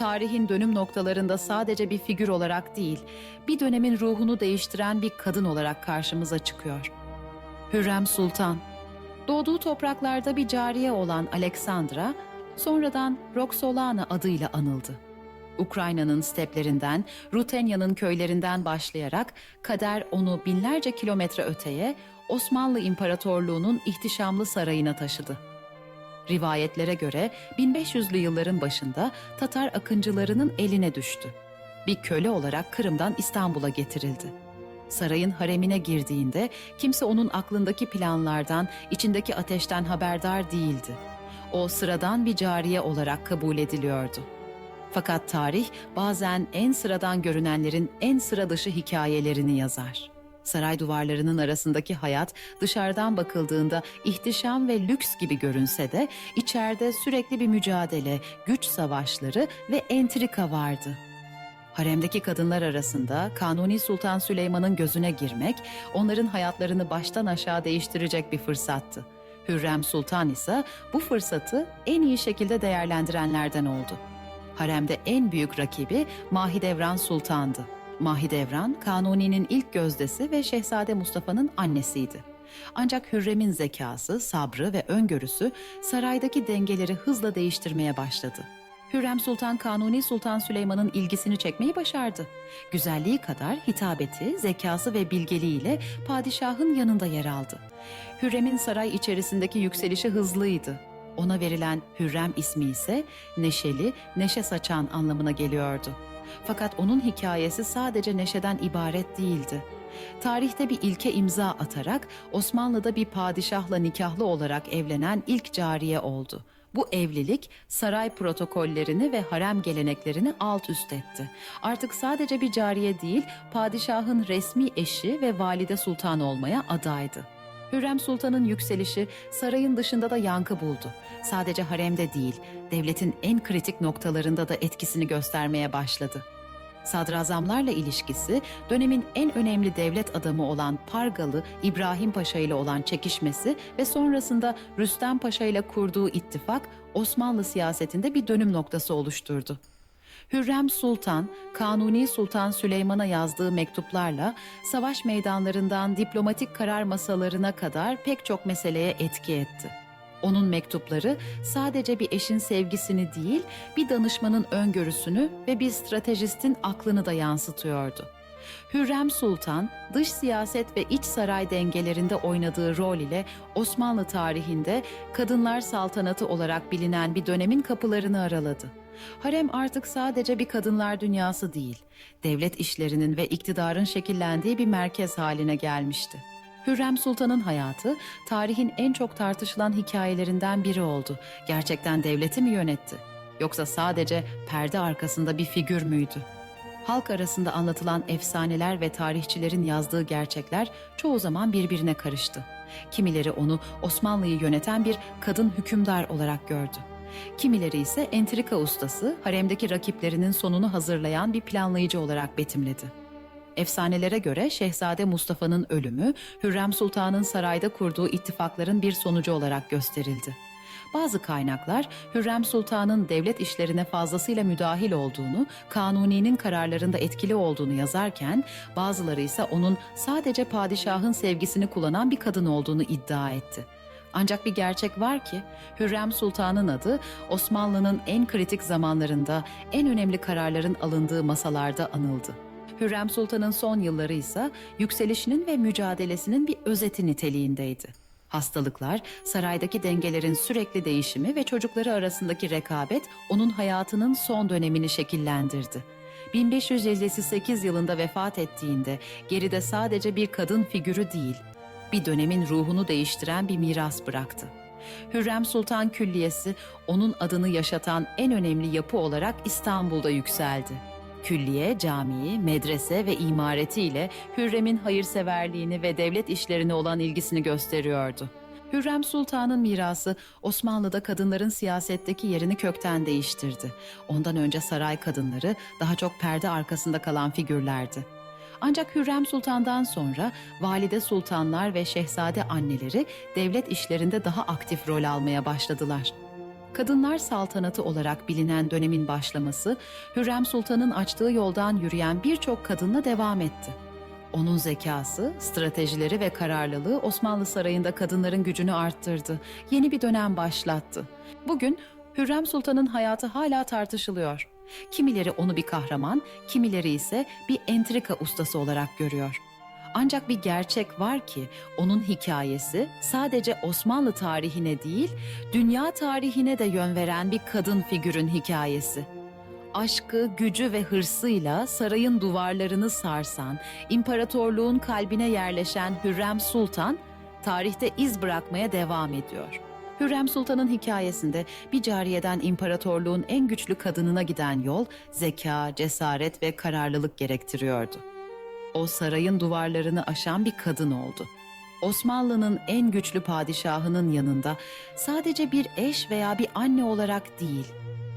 tarihin dönüm noktalarında sadece bir figür olarak değil, bir dönemin ruhunu değiştiren bir kadın olarak karşımıza çıkıyor. Hürrem Sultan Doğduğu topraklarda bir cariye olan Aleksandra, sonradan Roxolana adıyla anıldı. Ukrayna'nın steplerinden, Rutenya'nın köylerinden başlayarak kader onu binlerce kilometre öteye Osmanlı İmparatorluğu'nun ihtişamlı sarayına taşıdı. Rivayetlere göre 1500'lü yılların başında Tatar akıncılarının eline düştü. Bir köle olarak Kırım'dan İstanbul'a getirildi. Sarayın haremine girdiğinde kimse onun aklındaki planlardan, içindeki ateşten haberdar değildi. O sıradan bir cariye olarak kabul ediliyordu. Fakat tarih bazen en sıradan görünenlerin en sıra dışı hikayelerini yazar. Saray duvarlarının arasındaki hayat dışarıdan bakıldığında ihtişam ve lüks gibi görünse de içeride sürekli bir mücadele, güç savaşları ve entrika vardı. Haremdeki kadınlar arasında Kanuni Sultan Süleyman'ın gözüne girmek, onların hayatlarını baştan aşağı değiştirecek bir fırsattı. Hürrem Sultan ise bu fırsatı en iyi şekilde değerlendirenlerden oldu. Haremde en büyük rakibi Mahidevran Sultan'dı. Mahidevran, Kanuni'nin ilk gözdesi ve Şehzade Mustafa'nın annesiydi. Ancak Hürrem'in zekası, sabrı ve öngörüsü saraydaki dengeleri hızla değiştirmeye başladı. Hürrem Sultan Kanuni Sultan Süleyman'ın ilgisini çekmeyi başardı. Güzelliği kadar hitabeti, zekası ve bilgeliğiyle padişahın yanında yer aldı. Hürrem'in saray içerisindeki yükselişi hızlıydı. Ona verilen Hürrem ismi ise neşeli, neşe saçan anlamına geliyordu. Fakat onun hikayesi sadece neşeden ibaret değildi. Tarihte bir ilke imza atarak Osmanlı'da bir padişahla nikahlı olarak evlenen ilk cariye oldu. Bu evlilik saray protokollerini ve harem geleneklerini alt üst etti. Artık sadece bir cariye değil, padişahın resmi eşi ve valide sultan olmaya adaydı. Hürrem Sultan'ın yükselişi sarayın dışında da yankı buldu. Sadece haremde değil, devletin en kritik noktalarında da etkisini göstermeye başladı. Sadrazamlarla ilişkisi, dönemin en önemli devlet adamı olan Pargalı İbrahim Paşa ile olan çekişmesi ve sonrasında Rüstem Paşa ile kurduğu ittifak Osmanlı siyasetinde bir dönüm noktası oluşturdu. Hürrem Sultan, Kanuni Sultan Süleyman'a yazdığı mektuplarla savaş meydanlarından diplomatik karar masalarına kadar pek çok meseleye etki etti. Onun mektupları sadece bir eşin sevgisini değil, bir danışmanın öngörüsünü ve bir stratejistin aklını da yansıtıyordu. Hürrem Sultan, dış siyaset ve iç saray dengelerinde oynadığı rol ile Osmanlı tarihinde kadınlar saltanatı olarak bilinen bir dönemin kapılarını araladı. Harem artık sadece bir kadınlar dünyası değil, devlet işlerinin ve iktidarın şekillendiği bir merkez haline gelmişti. Hürrem Sultan'ın hayatı tarihin en çok tartışılan hikayelerinden biri oldu. Gerçekten devleti mi yönetti? Yoksa sadece perde arkasında bir figür müydü? Halk arasında anlatılan efsaneler ve tarihçilerin yazdığı gerçekler çoğu zaman birbirine karıştı. Kimileri onu Osmanlı'yı yöneten bir kadın hükümdar olarak gördü. Kimileri ise entrika ustası, haremdeki rakiplerinin sonunu hazırlayan bir planlayıcı olarak betimledi. Efsanelere göre Şehzade Mustafa'nın ölümü Hürrem Sultan'ın sarayda kurduğu ittifakların bir sonucu olarak gösterildi. Bazı kaynaklar Hürrem Sultan'ın devlet işlerine fazlasıyla müdahil olduğunu, Kanuni'nin kararlarında etkili olduğunu yazarken, bazıları ise onun sadece padişahın sevgisini kullanan bir kadın olduğunu iddia etti. Ancak bir gerçek var ki Hürrem Sultan'ın adı Osmanlı'nın en kritik zamanlarında en önemli kararların alındığı masalarda anıldı. Hürrem Sultan'ın son yılları ise yükselişinin ve mücadelesinin bir özeti niteliğindeydi. Hastalıklar, saraydaki dengelerin sürekli değişimi ve çocukları arasındaki rekabet onun hayatının son dönemini şekillendirdi. 1558 yılında vefat ettiğinde geride sadece bir kadın figürü değil, bir dönemin ruhunu değiştiren bir miras bıraktı. Hürrem Sultan Külliyesi onun adını yaşatan en önemli yapı olarak İstanbul'da yükseldi. Külliye, camii, medrese ve imaretiyle Hürrem'in hayırseverliğini ve devlet işlerine olan ilgisini gösteriyordu. Hürrem Sultan'ın mirası Osmanlı'da kadınların siyasetteki yerini kökten değiştirdi. Ondan önce saray kadınları daha çok perde arkasında kalan figürlerdi. Ancak Hürrem Sultan'dan sonra valide sultanlar ve şehzade anneleri devlet işlerinde daha aktif rol almaya başladılar. Kadınlar saltanatı olarak bilinen dönemin başlaması, Hürrem Sultan'ın açtığı yoldan yürüyen birçok kadınla devam etti. Onun zekası, stratejileri ve kararlılığı Osmanlı Sarayı'nda kadınların gücünü arttırdı. Yeni bir dönem başlattı. Bugün Hürrem Sultan'ın hayatı hala tartışılıyor. Kimileri onu bir kahraman, kimileri ise bir entrika ustası olarak görüyor. Ancak bir gerçek var ki onun hikayesi sadece Osmanlı tarihine değil, dünya tarihine de yön veren bir kadın figürün hikayesi. Aşkı, gücü ve hırsıyla sarayın duvarlarını sarsan, imparatorluğun kalbine yerleşen Hürrem Sultan, tarihte iz bırakmaya devam ediyor. Hürrem Sultan'ın hikayesinde bir cariyeden imparatorluğun en güçlü kadınına giden yol, zeka, cesaret ve kararlılık gerektiriyordu. O sarayın duvarlarını aşan bir kadın oldu. Osmanlı'nın en güçlü padişahının yanında sadece bir eş veya bir anne olarak değil,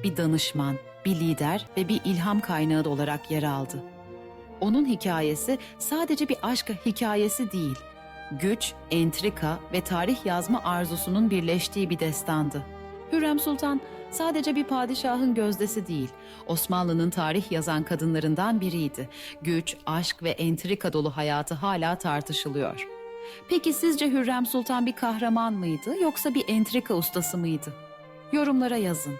bir danışman, bir lider ve bir ilham kaynağı olarak yer aldı. Onun hikayesi sadece bir aşk hikayesi değil, güç, entrika ve tarih yazma arzusunun birleştiği bir destandı. Hürrem Sultan sadece bir padişahın gözdesi değil, Osmanlı'nın tarih yazan kadınlarından biriydi. Güç, aşk ve entrika dolu hayatı hala tartışılıyor. Peki sizce Hürrem Sultan bir kahraman mıydı yoksa bir entrika ustası mıydı? Yorumlara yazın.